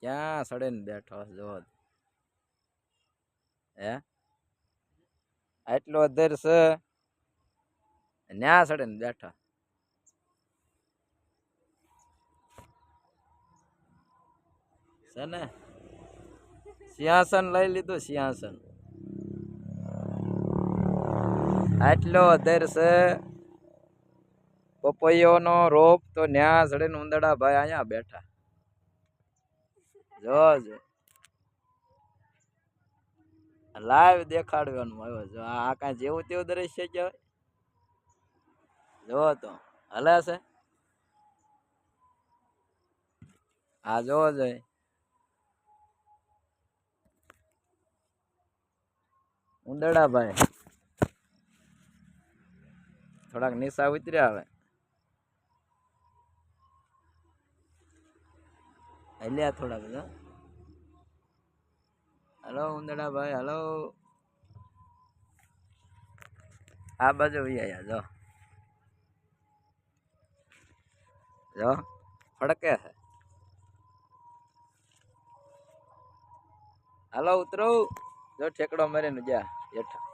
ક્યાં સડે ને બેઠો જો હે? આટલો અધર છે. ન્યા સડે ને બેઠા. છે ને સિંહાસન લઈ લીધું, સિંહાસન. આટલો અધર છે. પપૈયોનો રોપ તો ન્યા સડે ને ઉંદડા ભાઈ અહીંયા બેઠા. જો જો. લાઈવ દેખાડવાનું આવ્યો, જો. આ કાંઈ જેવું તેવું દ્રશ્ય કહેવાય જો તો, હલે છે? હા જોવો જોઈએ ઉંદડા ભાઈ. થોડાક નિશા ઉતર્યા હવે. હલ્યા થોડા બધા. હલો ઉંદડા ભાઈ હલો. આ બાજુ આયા, જો. જો, ફડકે છે. હાલો ઉતરો. જો ઠેકડો મારીને જા હેઠા